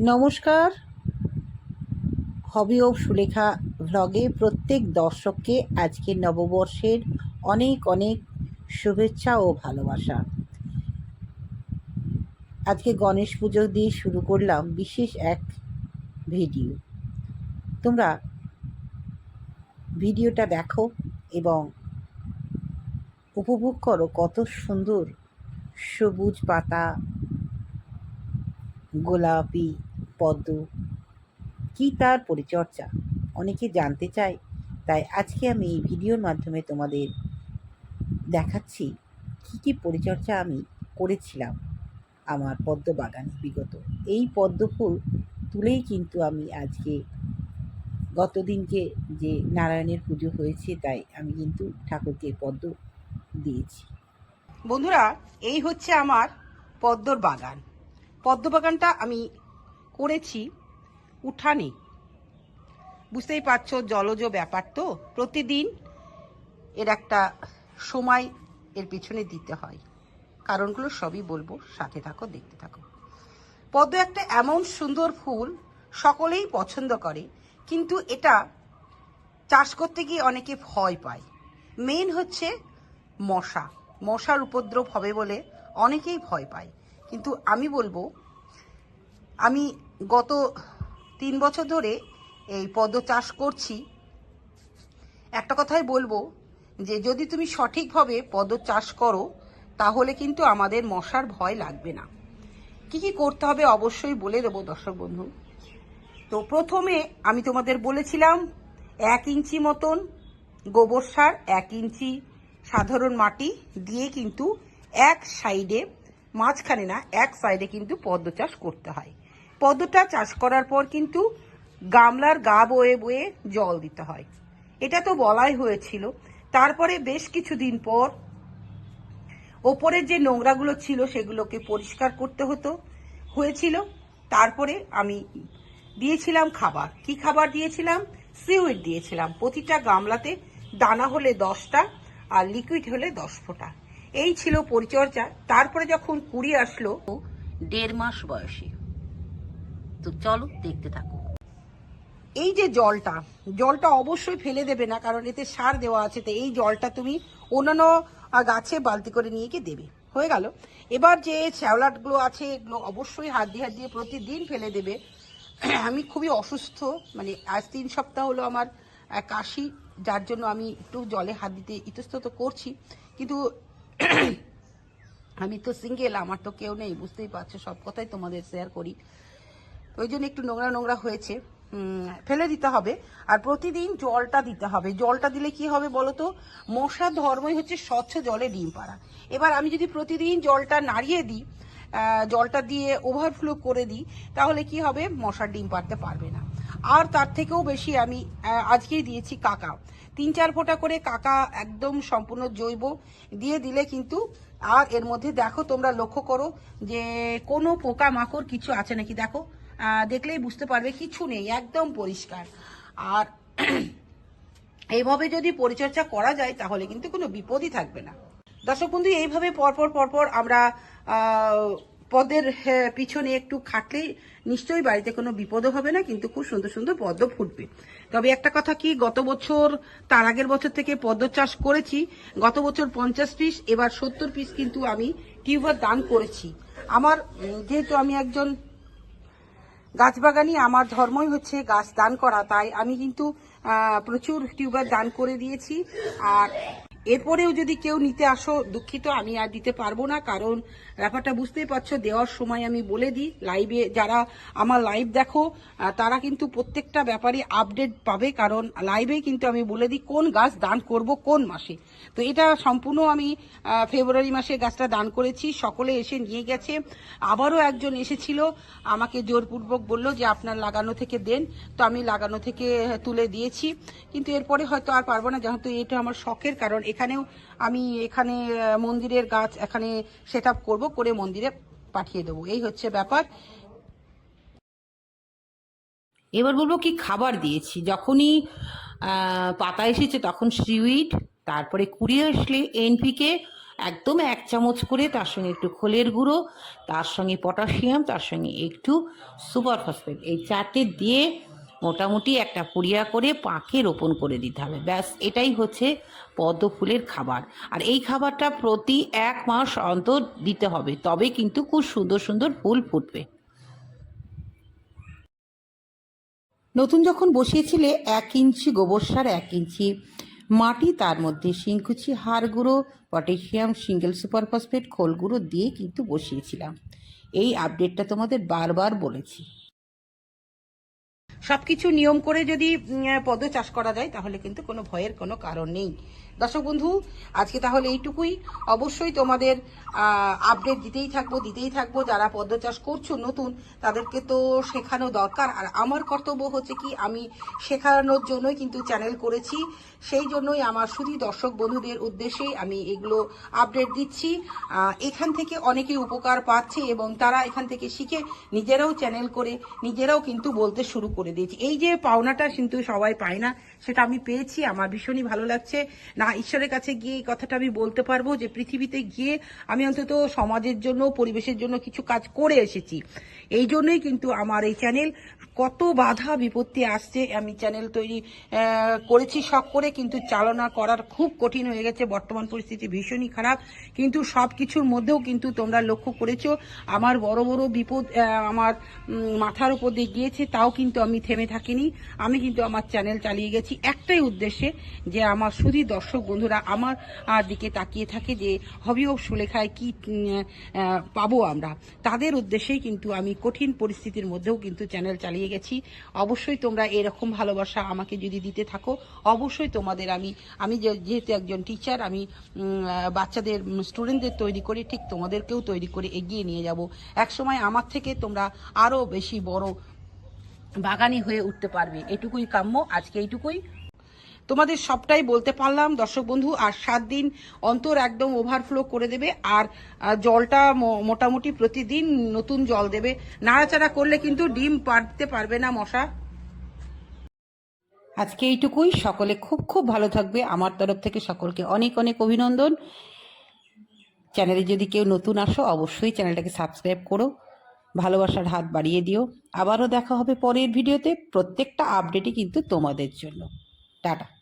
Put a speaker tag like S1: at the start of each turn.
S1: নমস্কার। হবি ও সুলেখা ভ্লগে প্রত্যেক দর্শককে আজকে নববর্ষের অনেক অনেক শুভেচ্ছা ও ভালোবাসা। আজকে গণেশ পুজো দিয়ে শুরু করলাম বিশেষ এক ভিডিও। তোমরা ভিডিওটা দেখো এবং উপভোগ করো কত সুন্দর সবুজ পাতা গোলাপি, পদ্ম, কী তার পরিচর্যা? অনেকে জানতে চায়। তাই আজকে আমি এই ভিডিওর মাধ্যমে তোমাদের দেখাচ্ছি কী কী পরিচর্যা আমি করেছিলাম আমার পদ্ম বাগানে বিগত। এই পদ্ম ফুল তুলেই কিন্তু আমি আজকে গতদিনকে যে নারায়ণের পুজো হয়েছে, তাই আমি কিন্তু ঠাকুরকে পদ্ম দিয়েছি।
S2: বন্ধুরা, এই হচ্ছে আমার পদ্মর বাগান। পদ্ম বাগানটা আমি করেছি, উঠানে। বুঝতেই পারছ জলজ ব্যাপার তো? প্রতিদিন এর একটা সময় এর পিছনে দিতে হয়। কারণগুলো সবই বলব, সাথে থাকো, দেখতে থাকো। পদ্ম একটা এমন সুন্দর ফুল, সকলেই পছন্দ করে, কিন্তু এটা চাষ করতে গিয়ে অনেকে ভয় পায়। মেন হচ্ছে মশা। মশার উপদ্রব হবে বলে অনেকেই ভয় পায়। কিন্তু আমি বলব, আমি গত তিন বছর ধরে এই পদ্ম চাষ করছি। একটা কথাই বলব যে, যদি তুমি সঠিকভাবে পদ্ম চাষ করো, তাহলে কিন্তু আমাদের মশার ভয় লাগবে না। কি কি করতে হবে অবশ্যই বলে দেবো, দর্শক বন্ধু। তো প্রথমে আমি তোমাদের বলেছিলাম, এক ইঞ্চি মতন গোবর সার, এক ইঞ্চি সাধারণ মাটি দিয়ে কিন্তু এক সাইডে মাঝখানে না, এক সাইডে কিন্তু পদ্ম চাষ করতে হয়। পদ্মটা চাষ করার পর কিন্তু গামলার গা বয়ে বয়ে জল দিতে হয়। এটা তো বলাই হয়েছিল। তারপরে বেশ কিছুদিন পর ওপরের যে নোংরাগুলো ছিল সেগুলোকে পরিষ্কার করতে হতো, হয়েছিল। তারপরে আমি দিয়েছিলাম খাবার। কি খাবার দিয়েছিলাম? সিউইড দিয়েছিলাম। প্রতিটা গামলাতে দানা হলে দশটা আর লিকুইড হলে দশ ফোঁটা। এই ছিল পরিচর্যা। তারপরে যখন কুড়ি আসলো দেড় মাস বয়সে। তো চলো দেখতে থাকো। এই যে জলটা জলটা অবশ্যই ফেলে দেবে না কারণ এতে সার দেওয়া আছে তো এই জলটা তুমি অন্যান্য গাছে বালতি করে নিয়ে গিয়ে দেবে। হয়ে গেল। এবার যে শ্যাওলাটগুলো আছে এগুলো অবশ্যই হাত দিয়ে হাত দিয়ে প্রতিদিন ফেলে দেবে। আমি খুবই অসুস্থ মানে আজ তিন সপ্তাহ হলো আমার কাশি যার জন্য আমি একটু জলে হাত দিতে ইতস্তত করছি। কিন্তু আমি তো সিঙ্গেল আমার তো কেউ নেই, বুঝতেই পারছ, সব কথাই তোমাদের শেয়ার করি। ওই জন্য একটু নোংরা নোংরা হয়েছে। ফেলে দিতে হবে, আর প্রতিদিন জলটা দিতে হবে। জলটা দিলে কি হবে বলো তো মশার ধর্মই হচ্ছে স্বচ্ছ জলে ডিম পাড়া। এবার আমি যদি প্রতিদিন জলটা নাড়িয়ে দিই জলটা দিয়ে ওভারফ্লো করে দিই, তাহলে কি হবে? মশার ডিম পাড়তে পারবে না। আর তার থেকেও বেশি আমি আজকেই দিয়েছি কাকা। তিন চার ফোঁটা করে কাকা একদম সম্পূর্ণ জৈব। দিয়ে দিলে কিন্তু আর এর মধ্যে দেখো তোমরা লক্ষ্য করো যে কোনো পোকা মাকড় কিছু আছে নাকি দেখো। দেখলেই বুঝতে পারবে কিছু নেই, একদম পরিষ্কার। আর এইভাবে যদি পরিচর্যা করা যায় তাহলে কিন্তু কোনো বিপদই থাকবে না। দর্শক বন্ধু, এইভাবে পরপর পরপর আমরা পদের আহ, পিছনে একটু খাটলে নিশ্চয়ই বাড়িতে কোনো বিপদও হবে না কিন্তু খুব সুন্দর সুন্দর পদ্ম ফুটবে। তবে একটা কথা কি গত বছর তার আগের বছর থেকে পদ্ম চাষ করেছি গত বছর পঞ্চাশ পিস এবার সত্তর পিস কিন্তু আমি টিউবার দান করেছি। আমার যেহেতু আমি একজন গাছ গাছবাগানি আমার ধর্মই হচ্ছে গাছ দান করা তাই আমি কিন্তু প্রচুর টিউবার দান করে দিয়েছি আর এরপরেও যদি কেউ নিতে আসো দুঃখিত, আমি আর দিতে পারব না, কারণ ব্যাপারটা বুঝতেই পারছ, দেওয়ার সময় আমি বলে দিই লাইভে যারা আমার লাইভ দেখো তারা কিন্তু প্রত্যেকটা ব্যাপারে আপডেট পাবে, কারণ লাইভে কিন্তু আমি বলে দিই কোন গাছ দান করব কোন মাসে। তো এটা সম্পূর্ণ আমি ফেব্রুয়ারি মাসে গাছটা দান করেছি, সকলে এসে নিয়ে গেছে। আবারও একজন এসেছিল, আমাকে জোরপূর্বক বলল যে আপনার লাগানো থেকে দেন, তো আমি লাগানো থেকে তুলে দিয়েছি। কিন্তু এরপরে হয়তো আর পারব না, যেহেতু এটা আমার শখের, কারণ এখানেও আমি এখানে মন্দিরের গাছ এখানে সেট আপ করব, করে মন্দিরে পাঠিয়ে দেবো। এই হচ্ছে ব্যাপার।
S1: এবার বলব কি খাবার দিয়েছি। যখনই পাতা এসেছে তখন সিউইড তারপরে কুড়িয়ে আসলে এনপিকে
S2: একদম এক চামচ করে, তার সঙ্গে একটু খোলের গুঁড়ো, তার সঙ্গে পটাশিয়াম, তার সঙ্গে একটু সুপার ফসফেট। এই চারটে দিয়ে মোটামুটি একটা পুড়িয়া করে পাকে রোপণ করে দিতে হবে। ব্যাস, এটাই হচ্ছে পদ্ম ফুলের খাবার। আর এই খাবারটা প্রতি এক মাস অন্তর দিতে হবে, তবে কিন্তু খুব সুন্দর সুন্দর ফুল ফুটবে। নতুন যখন বসিয়েছিলে এক ইঞ্চি গোবর সার, এক ইঞ্চি মাটি, তার মধ্যে শিংকুচি হাড় গুঁড়ো, পটাশিয়াম, সিঙ্গেল সুপার ফসফেট, খোল গুঁড়ো দিয়ে কিন্তু বসিয়েছিলাম। এই আপডেটটা তোমাদের বারবার বলেছি।
S3: সবকিছু নিয়ম করে যদি পদ চাষ করা যায়, তাহলে কিন্তু কোনো ভয়ের কোনো কারণ নেই। দর্শক বন্ধু, আজকে তাহলে এইটুকুই। অবশ্যই তোমাদের আপডেট দিতেই থাকব দিতেই থাকব। যারা পদ্ম চাষ করছ, নতুন, তাদেরকে তো শেখানো দরকার। আর আমার কর্তব্য হচ্ছে কি, আমি শেখানোর জন্যই কিন্তু চ্যানেল করেছি। সেই জন্যই আমার শুধু দর্শক বন্ধুদের উদ্দেশ্যেই আমি এগুলো আপডেট দিচ্ছি। এখান থেকে অনেকেই উপকার পাচ্ছে এবং তারা এখান থেকে শিখে নিজেরাও চ্যানেল করে, নিজেরাও কিন্তু বলতে শুরু করে দিয়েছি। এই যে পাওনাটা কিন্তু সবাই পায় না সেটা আমি পেয়েছি, আমার ভীষণই ভালো লাগছে। না, ঈশ্বরের কাছে গিয়ে এই কথাটা আমি বলতে পারব যে, পৃথিবীতে গিয়ে আমি অন্তত সমাজের জন্য, পরিবেশের জন্য কিছু কাজ করে এসেছি। এই জন্যই কিন্তু আমার এই চ্যানেল কত বাধা বিপত্তি আসছে, আমি চ্যানেল তৈরি করেছি শখ করে, কিন্তু চালনা করার খুব কঠিন হয়ে গেছে। বর্তমান পরিস্থিতি ভীষণই খারাপ। কিন্তু সব কিছুর মধ্যেও কিন্তু তোমরা লক্ষ্য করেছ, আমার বড় বড় বিপদ আমার মাথার উপর দিয়ে গিয়েছে, তাও কিন্তু আমি থেমে থাকিনি। আমি কিন্তু আমার চ্যানেল চালিয়ে গেছি। একটাই উদ্দেশ্যে যে আমার শুধু দর্শক বন্ধুরা আমার দিকে তাকিয়ে থাকে যে হবি অফ সুলেখায় কি পাবো আমরা। তাদের উদ্দেশ্যেই কিন্তু আমি কঠিন পরিস্থিতির মধ্যেও কিন্তু চ্যানেল চালিয়ে গেছি। অবশ্যই তোমরা এরকম ভালোবাসা আমাকে যদি দিতে থাকো, অবশ্যই তোমাদের আমি আমি যেহেতু একজন টিচার আমি বাচ্চাদের স্টুডেন্টদের তৈরি করে ঠিক তোমাদেরকেও তৈরি করে এগিয়ে নিয়ে যাব। একসময় আমার থেকে তোমরা আরও বেশি বড় বাগানি হয়ে উঠতে পারবে। এটুকুই কাম্য, আজকে এইটুকুই। তোমাদের সবটাই বলতে পারলাম, দর্শক বন্ধু, আর সাত দিন অন্তর একদম ওভারফ্লো করে দেবে, আর জলটা মোটামুটি প্রতিদিন নতুন জল দেবে। নাড়াচাড়া করলে কিন্তু ডিম পারতে পারবে না মশা।
S2: আজকে এইটুকুই, সকলে খুব খুব ভালো থাকবে। আমার তরফ থেকে সকলকে অনেক অনেক অভিনন্দন। চ্যানেলে যদি কেউ নতুন আসো, অবশ্যই চ্যানেলটাকে সাবস্ক্রাইব করো। ভালোবাসার হাত বাড়িয়ে দিও। আবারও দেখা হবে পরের ভিডিওতে। প্রত্যেকটা আপডেটই কিন্তু তোমাদের জন্য। টাটা।